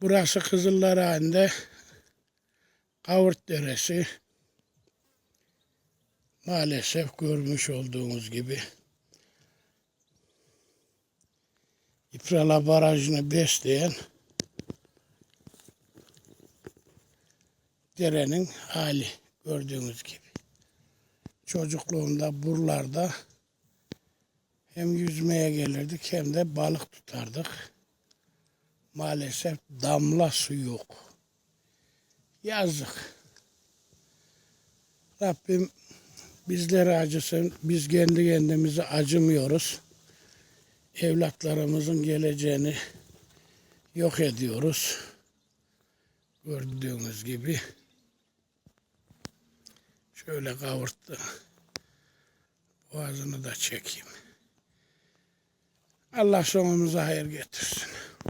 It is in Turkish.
Burası Kızıllarağı'nda Kavurt Deresi. Maalesef görmüş olduğunuz gibi İprala Barajı'nı besleyen derenin hali gördüğünüz gibi. Çocukluğumda buralarda hem yüzmeye gelirdik hem de balık tutardık. Maalesef damla su yok. Yazık. Rabbim bizlere acısın. Biz kendi kendimize acımıyoruz. Evlatlarımızın geleceğini yok ediyoruz. Gördüğünüz gibi. Şöyle kavurttu. Boğazını da çekeyim. Allah sonumuza hayır getirsin.